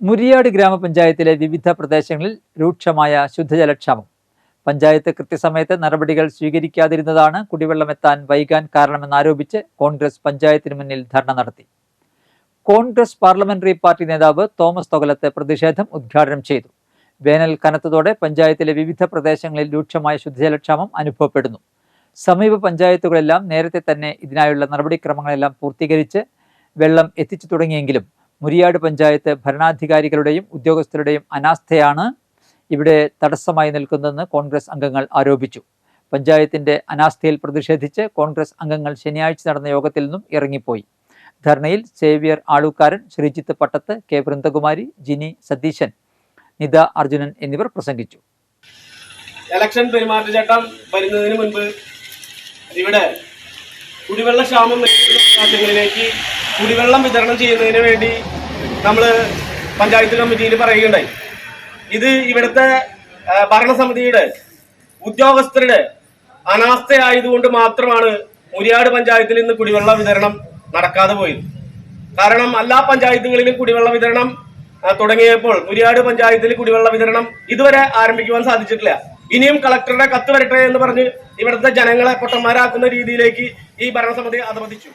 മുരിയാട് ഗ്രാമപഞ്ചായത്തിലെ വിവിധ പ്രദേശങ്ങളിൽ രൂക്ഷമായ ശുദ്ധജലക്ഷാമം. പഞ്ചായത്ത് കൃത്യസമയത്ത് നടപടികൾ സ്വീകരിക്കാതിരുന്നതാണ് കുടിവെള്ളമെത്താൻ വൈകാൻ കാരണമെന്നാരോപിച്ച് കോൺഗ്രസ് പഞ്ചായത്തിന് മുന്നിൽ ധർണ നടത്തി. കോൺഗ്രസ് പാർലമെന്ററി പാർട്ടി നേതാവ് തോമസ് തൊകലത്ത് പ്രതിഷേധം ഉദ്ഘാടനം ചെയ്തു. വേനൽ കനത്തതോടെ പഞ്ചായത്തിലെ വിവിധ പ്രദേശങ്ങളിൽ രൂക്ഷമായ ശുദ്ധജലക്ഷാമം അനുഭവപ്പെടുന്നു. സമീപ പഞ്ചായത്തുകളെല്ലാം നേരത്തെ തന്നെ ഇതിനായുള്ള നടപടിക്രമങ്ങളെല്ലാം പൂർത്തീകരിച്ച് വെള്ളം എത്തിച്ചു തുടങ്ങിയെങ്കിലും മുരിയാട് പഞ്ചായത്ത് ഭരണാധികാരികളുടെയും ഉദ്യോഗസ്ഥരുടെയും അനാസ്ഥയാണ് ഇവിടെ തടസ്സമായി നിൽക്കുന്നതെന്ന് കോൺഗ്രസ് അംഗങ്ങൾ ആരോപിച്ചു. പഞ്ചായത്തിന്റെ അനാസ്ഥയിൽ പ്രതിഷേധിച്ച് കോൺഗ്രസ് അംഗങ്ങൾ ശനിയാഴ്ച നടന്ന യോഗത്തിൽ നിന്നും ഇറങ്ങിപ്പോയി. ധർണയിൽ സേവ്യർ ആളുക്കാരൻ ശ്രീജിത്ത് പട്ടത്ത് കെ വൃന്ദകുമാരി ജിനി സതീശൻ നിത അർജുനൻ എന്നിവർ പ്രസംഗിച്ചു. ഇലക്ഷൻ പെരുമാറ്റച്ചട്ടം വരുന്നതിന് മുൻപ് ഇവിടെ കുടിവെള്ള ക്ഷാമം പ്രദേശങ്ങളിലേക്ക് കുടിവെള്ളം വിതരണം ചെയ്യുന്നതിന് വേണ്ടി നമ്മൾ പഞ്ചായത്ത് കമ്മിറ്റിയിൽ പറയുകയുണ്ടായി. ഇത് ഇവിടുത്തെ ഭരണസമിതിയുടെ ഉദ്യോഗസ്ഥരുടെ അനാസ്ഥയായതുകൊണ്ട് മാത്രമാണ് മുരിയാട് പഞ്ചായത്തിൽ ഇന്ന് കുടിവെള്ള വിതരണം നടക്കാതെ പോയത്. കാരണം എല്ലാ പഞ്ചായത്തുകളിലും കുടിവെള്ള വിതരണം തുടങ്ങിയപ്പോൾ മുരിയാട് പഞ്ചായത്തിൽ കുടിവെള്ള വിതരണം ഇതുവരെ ആരംഭിക്കുവാൻ സാധിച്ചിട്ടില്ല. ഇനിയും കളക്ടറുടെ കത്ത് വരട്ടെ എന്ന് പറഞ്ഞ് ഇവിടുത്തെ ജനങ്ങളെ പൊട്ടന്മാരാക്കുന്ന രീതിയിലേക്ക് ഈ ഭരണസമിതി അധപതിച്ചു.